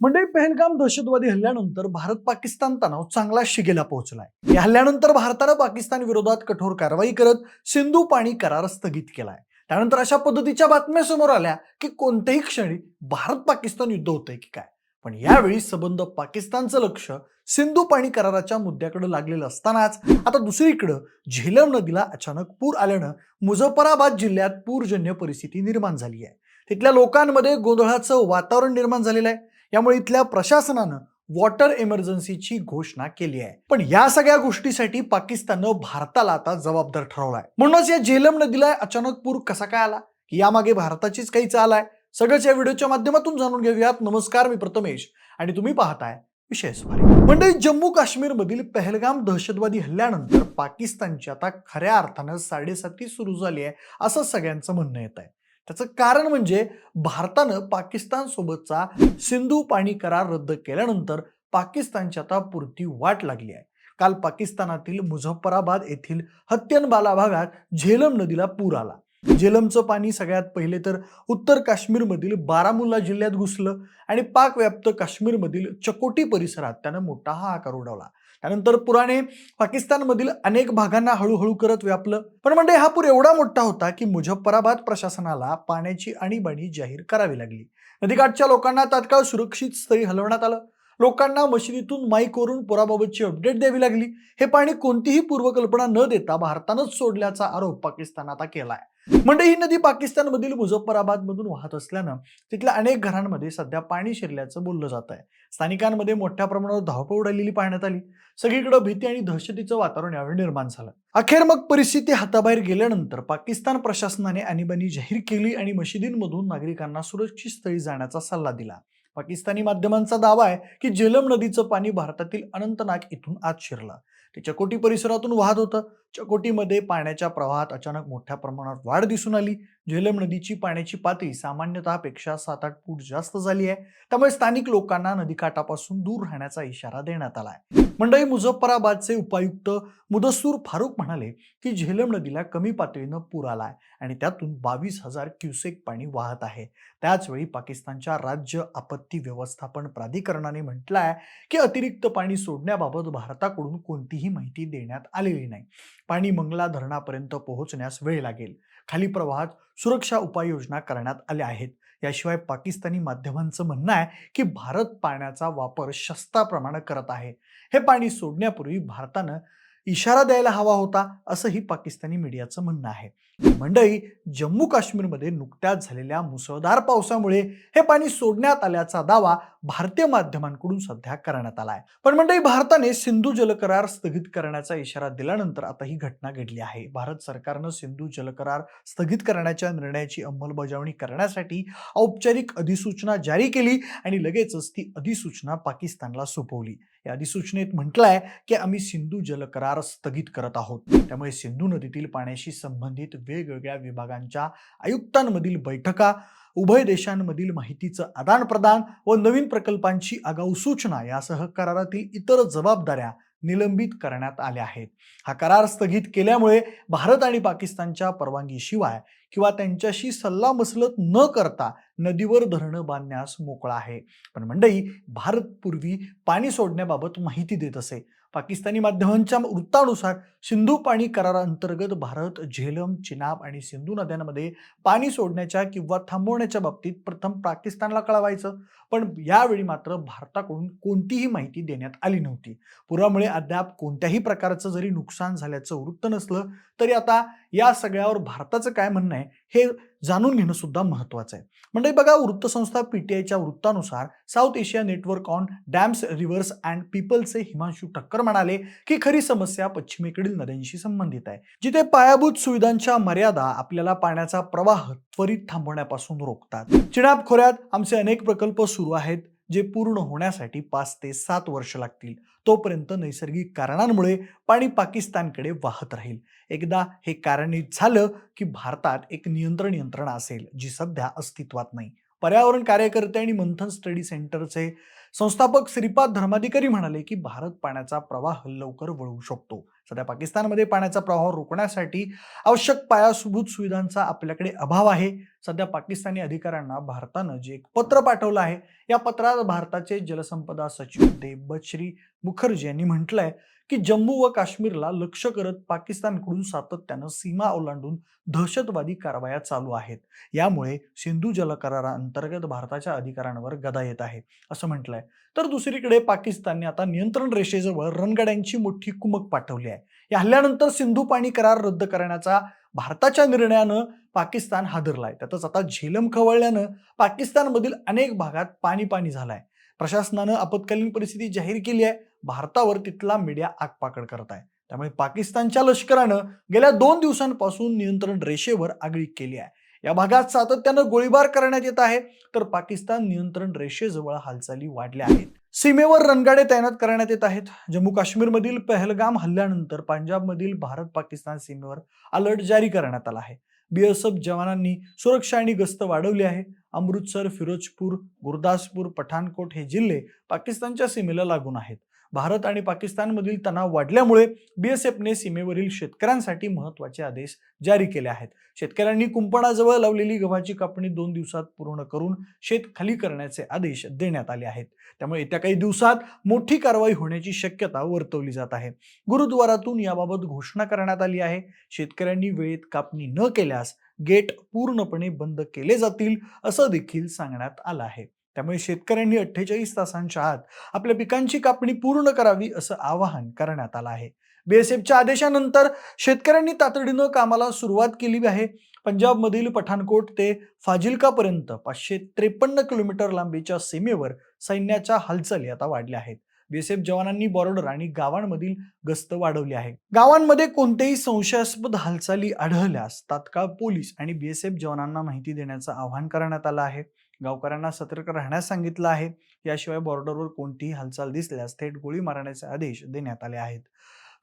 म्हणजे पेहलगाम दहशतवादी हल्ल्यानंतर भारत पाकिस्तान तणाव चांगला शिगेला पोहोचलाय. या हल्ल्यानंतर भारतानं पाकिस्तान विरोधात कठोर कारवाई करत सिंधू पाणी करार स्थगित केलाय. त्यानंतर अशा पद्धतीच्या बातम्या समोर आल्या की कोणत्याही क्षणी भारत पाकिस्तान युद्ध होतंय की काय? पण यावेळी सबंध पाकिस्तानचं लक्ष सिंधू पाणी कराराच्या मुद्द्याकडे लागलेलं असतानाच आता दुसरीकडं झेलम नदीला अचानक पूर आल्यानं मुझफ्फराबाद जिल्ह्यात पूरजन्य परिस्थिती निर्माण झाली आहे. तिथल्या लोकांमध्ये गोंधळाचं वातावरण निर्माण झालेलं आहे. यामुळे इथल्या प्रशासनानं वॉटर इमर्जन्सीची घोषणा केली आहे. पण या सगळ्या गोष्टीसाठी पाकिस्ताननं भारताला आता जबाबदार ठरवलाय. म्हणूनच या झेलम नदीला अचानक पूर कसा काय आला? यामागे भारताचीच काही चाल आहे? सगळंच या व्हिडिओच्या माध्यमातून जाणून घेऊयात. नमस्कार मी प्रथमेश. आणि तुम्ही पाहताय विशेष म्हणजे जम्मू काश्मीर मधील पहलगाम दहशतवादी हल्ल्यानंतर पाकिस्तानची आता खऱ्या अर्थानं साडेसाती सुरू झाली आहे असं सगळ्यांचं म्हणणं येत आहे त्याचं कारण म्हणजे भारतानं पाकिस्तानसोबतचा सिंधू पाणी करार रद्द केल्यानंतर पाकिस्तानची आता पुरती वाट लागली आहे. काल पाकिस्तानातील मुझफ्फराबाद येथील हत्यनबाला भागात झेलम नदीला पूर आला. झेलमचं पाणी सगळ्यात पहिले तर उत्तर काश्मीरमधील बारामुल्ला जिल्ह्यात घुसलं आणि पाकव्याप्त काश्मीरमधील चकोटी परिसरात त्यानं मोठा हाहाकार उडवला. त्यानंतर पुराने पाकिस्तानमधील अनेक भागांना हळूहळू करत व्यापलं. पण म्हणजे हा पूर एवढा मोठा होता की मुझफ्फराबाद प्रशासनाला पाण्याची आणीबाणी जाहीर करावी लागली. नदीकाठच्या लोकांना तात्काळ सुरक्षित स्थळी हलवण्यात आलं. लोकांना मशिदीतून माईकवरून पुराबाबतची अपडेट द्यावी लागली. हे पाणी कोणतीही पूर्वकल्पना न देता भारतानंच सोडल्याचा आरोप पाकिस्तान आता केलाय. म्हणजे ही नदी पाकिस्तानमधील मुझफ्फराबाद मधून वाहत असल्यानं तिथल्या अनेक घरांमध्ये सध्या पाणी शिरल्याचं बोललं जात आहे स्थानिकांमध्ये मोठ्या प्रमाणावर धावपळ उडालेली पाहण्यात आली. सगळीकडे भीती आणि दहशतीचं वातावरण यावेळी निर्माण झालं. अखेर मग परिस्थिती हाताबाहेर गेल्यानंतर पाकिस्तान प्रशासनाने आणीबाणी जाहीर केली आणि मशिदींमधून नागरिकांना सुरक्षित स्थळी जाण्याचा सल्ला दिला. पाकिस्तानी माध्यमांचा दावा आहे की जेलम नदीचं पाणी भारतातील अनंतनाग इथून आत शिरलं. ते चकोटी परिसरातून वाहत होतं. चकोटीमध्ये पाण्याच्या प्रवाहात अचानक मोठ्या प्रमाणात वाढ दिसून आली. झेलम नदीची पाण्याची पातळी सामान्यतः पेक्षा सात आठ फूट जास्त झाली आहे. त्यामुळे स्थानिक लोकांना नदीकाठापासून दूर राहण्याचा इशारा देण्यात आलाय मंडई मुझफ्फराबादचे उपायुक्त मुदस्सूर फारूक म्हणाले की झेलम नदीला कमी पातळीनं पूर आलाय आणि त्यातून बावीस हजार क्युसेक पाणी वाहत आहे. त्याचवेळी पाकिस्तानच्या राज्य आपत्ती व्यवस्थापन प्राधिकरणाने म्हटलं आहे की अतिरिक्त पाणी सोडण्याबाबत भारताकडून कोणतीही माहिती देण्यात आलेली नाही. पाणी मंगला धरणापर्यंत पोहोचण्यास वेळ लागेल. खाली प्रवाहात सुरक्षा उपाययोजना करण्यात आल्या आहेत. याशिवाय पाकिस्तानी माध्यमांचं म्हणणं आहे की भारत पाण्याचा वापर शस्त्राप्रमाणे करत आहे. हे पाणी सोडण्यापूर्वी भारतानं इशारा द्यायला हवा होता असंही पाकिस्तानी मीडियाचं म्हणणं आहे. मंडई जम्मू काश्मीरमध्ये नुकत्याच झालेल्या मुसळधार पावसामुळे हे पाणी सोडण्यात आल्याचा दावा भारतीय माध्यमांकडून सध्या करण्यात आला आहे. पण मंडई भारताने सिंधू जलकरार स्थगित करण्याचा इशारा दिल्यानंतर आता ही घटना घडली आहे. भारत सरकारनं सिंधू जलकरार स्थगित करण्याच्या निर्णयाची अंमलबजावणी करण्यासाठी औपचारिक अधिसूचना जारी केली आणि लगेचच ती अधिसूचना पाकिस्तानला सोपवली. या अधिसूचनेत म्हटलं आहे की आम्ही सिंधू जलकरार स्थगित करत आहोत. त्यामुळे सिंधू नदीतील पाण्याशी संबंधित वेगवेगळ्या विभागांच्या आयुक्तांमधील बैठका उभय देशांमधील माहितीचं आदानप्रदान व नवीन प्रकल्पांची आगाऊ सूचना यासह करारातील इतर जबाबदाऱ्या निलंबित करण्यात आल्या आहेत. हा करार स्थगित केल्यामुळे भारत आणि पाकिस्तानच्या परवानगीशिवाय किंवा त्यांच्याशी सल्लामसलत न करता नदीवर धरणं बांधण्यास मोकळा आहे. पण मंडई भारत पूर्वी पाणी सोडण्याबाबत माहिती देत असे. पाकिस्तानी माध्यमांच्या वृत्तानुसार सिंधू पाणी कराराअंतर्गत भारत झेलम चिनाब आणि सिंधू नद्यांमध्ये पाणी सोडण्याच्या किंवा थांबवण्याच्या बाबतीत प्रथम पाकिस्तानला कळवायचं. पण यावेळी मात्र भारताकडून कोणतीही माहिती देण्यात आली नव्हती. पुरामुळे अद्याप कोणत्याही प्रकारचं जरी नुकसान झाल्याचं वृत्त नसलं तरी आता या सगळ्यावर भारताचं काय म्हणणं आहे हे जाणून घेणं सुद्धा महत्वाचं आहे. म्हणजे बघा वृत्तसंस्था पीटीआयच्या वृत्तानुसार South Asia network on dams rivers and पीपल्सचे Himanshu Thakkar म्हणाले की खरी समस्या पश्चिमेकडील नद्यांशी संबंधित आहे. जिथे पायाभूत सुविधांच्या मर्यादा आपल्याला पाण्याचा प्रवाह त्वरित थांबवण्यापासून रोखतात. चिनाब खोऱ्यात आमचे अनेक प्रकल्प सुरू आहेत. जे पूर्ण होण्यासाठी पाच ते सात वर्ष लागतील. तोपर्यंत नैसर्गिक कारणांमुळे पाणी पाकिस्तानकडे वाहत राहील. एकदा हे कारणित झालं की भारतात एक नियंत्रण यंत्रणा असेल जी सध्या अस्तित्वात नाही. पर्यावरण कार्यकर्ते आणि मंथन स्टडी सेंटरचे संस्थापक श्रीपाद धर्माधिकारी म्हणाले की भारत पाण्याचा प्रवाह लवकर वळवू शकतो. सध्या पाकिस्तानमध्ये पाण्याचा प्रवाह रोखण्यासाठी आवश्यक पायाभूत सुविधांचा आपल्याकडे अभाव आहे. सध्या पाकिस्तानी अधिकाऱ्यांना भारतानं जे एक पत्र पाठवलं आहे या पत्रात भारताचे जलसंपदा सचिव देबश्री मुखर्जी यांनी म्हटलंय की जम्मू व काश्मीरला लक्ष करत पाकिस्तानकडून सातत्यानं सीमा ओलांडून दहशतवादी कारवाया चालू आहेत. यामुळे सिंधू जल कराराअंतर्गत भारताच्या अधिकारांवर गदा येत आहे असं म्हटलंय. तर दुसरीकडे पाकिस्तानने आता नियंत्रण रेषेजवळ रणगाड्यांची मोठी कुमक पाठवली आहे. या हल्ल्यानंतर सिंधू पाणी करार रद्द करण्याचा भारताच्या निर्णयानं पाकिस्तान हादरलाय. त्यातच आता झेलम खवळल्यानं पाकिस्तानमधील अनेक भागात पाणी पाणी झालाय. प्रशासनानं आपत्कालीन परिस्थिती जाहीर केली आहे. भारतावर तिथला मीडिया आगपाकड करत आहे. त्यामुळे पाकिस्तानच्या लष्करानं गेल्या दोन दिवसांपासून नियंत्रण रेषेवर आगळी केली आहे. या भागात सातत्यानं गोळीबार करण्यात येत आहे तर पाकिस्तान नियंत्रण रेषेजवळ हालचाली वाढल्या आहेत. सीमेवर रणगाडे तैनात करण्यात येत आहेत. जम्मू काश्मीरमधील पहलगाम हल्ल्यानंतर पंजाबमधील भारत पाकिस्तान सीमेवर अलर्ट जारी करण्यात आला आहे. बीएसएफ जवानांनी सुरक्षा आणि गस्त वाढवली आहे. अमृतसर फिरोजपूर गुरदासपूर पठाणकोट हे जिल्हे पाकिस्तानच्या सीमेला लागून आहेत. भारत आणि पाकिस्तानमधील तणाव वाढल्यामुळे बीएसएफने सीमेवरील शेतकऱ्यांसाठी महत्त्वाचे आदेश जारी केले आहेत. शेतकऱ्यांनी कुंपणाजवळ लावलेली गव्हाची कापणी दोन दिवसात पूर्ण करून शेत खाली करण्याचे आदेश देण्यात आले आहेत. त्यामुळे येत्या काही दिवसात मोठी कारवाई होण्याची शक्यता वर्तवली जात आहे. गुरुद्वारातून याबाबत घोषणा करण्यात आली आहे. शेतकऱ्यांनी वेळेत कापणी न केल्यास गेट पूर्णपणे बंद केले जातील असं देखील सांगण्यात आलं आहे. त्यामुळे शेतकऱ्यांनी अठ्ठेचाळीस तासांच्या आत आपल्या पिकांची कापणी पूर्ण करावी असं आवाहन करण्यात आलं आहे. बीएसएफच्या आदेशानंतर शेतकऱ्यांनी तातडीनं कामाला सुरुवात केली आहे. पंजाबमधील पठाणकोट ते फाजिलकापर्यंत पाचशे त्रेपन्न किलोमीटर लांबीच्या सीमेवर सैन्याच्या हालचाली आता वाढल्या आहेत. बीएसएफ जवानांनी बॉर्डर आणि गावांमधील गस्त वाढवली आहे. गावांमध्ये कोणतेही संशयास्पद हालचाली आढळल्यास तात्काळ पोलीस आणि बीएसएफ जवानांना माहिती देण्याचं आवाहन करण्यात आलं आहे. गावकऱ्यांना सतर्क राहण्यास सांगितलं आहे. याशिवाय बॉर्डरवर कोणतीही हालचाल दिसल्यास थेट गोळी मारण्याचे आदेश देण्यात आले आहेत.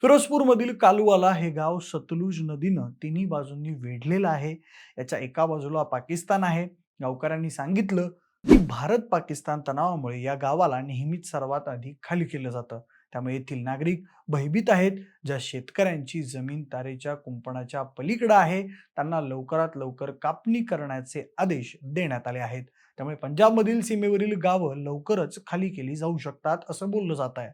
फिरोजपूरमधील कालुवाला हे गाव सतलुज नदीनं तिन्ही बाजूंनी वेढलेलं आहे. याच्या एका बाजूला पाकिस्तान आहे. गावकऱ्यांनी सांगितलं की भारत पाकिस्तान तणावामुळे या गावाला नेहमीच सर्वात आधी खाली केलं जातं. त्यामुळे येथील नागरिक भयभीत आहेत. ज्या शेतकऱ्यांची जमीन तारेच्या कुंपणाच्या पलीकडे आहे त्यांना लवकरात लवकर कापणी करण्याचे आदेश देण्यात आले आहेत. त्यामुळे पंजाबमधील सीमेवरील गावं लवकरच खाली केली जाऊ शकतात असं बोललं जात आहे.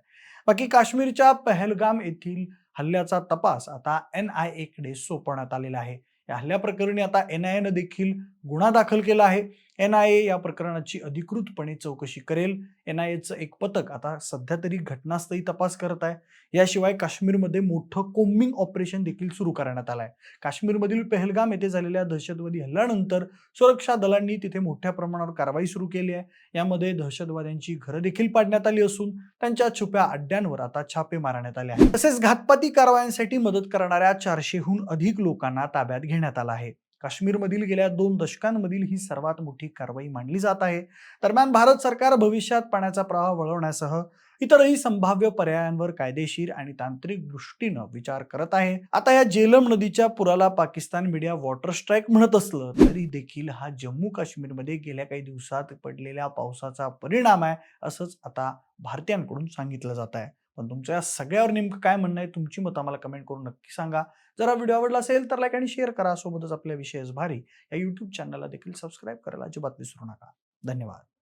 बाकी काश्मीरच्या पहलगाम येथील हल्ल्याचा तपास आता एन आय एकडे सोपवण्यात आलेला आहे. या हल्ल्याप्रकरणी आता एन आय एनं देखील गुन्हा दाखल केला आहे. एन आय ए या प्रकरणाची अधिकृतपणे चौकशी करेल. एन आय एचं एक पथक आता सध्या तरी घटनास्थळी तपास करत आहे. याशिवाय काश्मीरमध्ये मोठं कोम्बिंग ऑपरेशन देखील सुरू करण्यात आलं आहे काश्मीरमधील पहलगाम येथे झालेल्या दहशतवादी हल्ल्यानंतर सुरक्षा दलांनी तिथे मोठ्या प्रमाणावर कारवाई सुरू केली आहे. यामध्ये दहशतवाद्यांची घरं देखील पाडण्यात आली असून त्यांच्या छुप्या अड्ड्यांवर आता छापे मारण्यात आले आहेत. तसेच घातपाती कारवायांसाठी मदत करणाऱ्या चारशेहून अधिक लोकांना ताब्यात घेण्यात आलं आहे. काश्मीरमधील गेल्या दोन दशकांमधील ही सर्वात मोठी कारवाई मानली जात आहे. दरम्यान भारत सरकार भविष्यात पाण्याचा प्रवाह वळवण्यासह इतरही संभाव्य पर्यायांवर कायदेशीर आणि तांत्रिक दृष्टीनं विचार करत आहे. आता या जेलम नदीच्या पुराला पाकिस्तान मीडिया वॉटर स्ट्राईक म्हणत असलं तरी देखील हा जम्मू काश्मीरमध्ये गेल्या काही दिवसात पडलेल्या पावसाचा परिणाम आहे असंच आता भारतीयांकडून सांगितलं जात आहे. पण तुमच्या या सगळ्यावर नेमकं काय म्हणणं आहे तुमची मतं आम्हाला कमेंट करून नक्की सांगा. जर हा व्हिडिओ आवडला असेल तर लाईक आणि शेअर करा. सोबतच आपल्या विशेष भारी या यूट्यूब चॅनलला देखील सबस्क्राईब करायला अजिबात विसरू नका. धन्यवाद.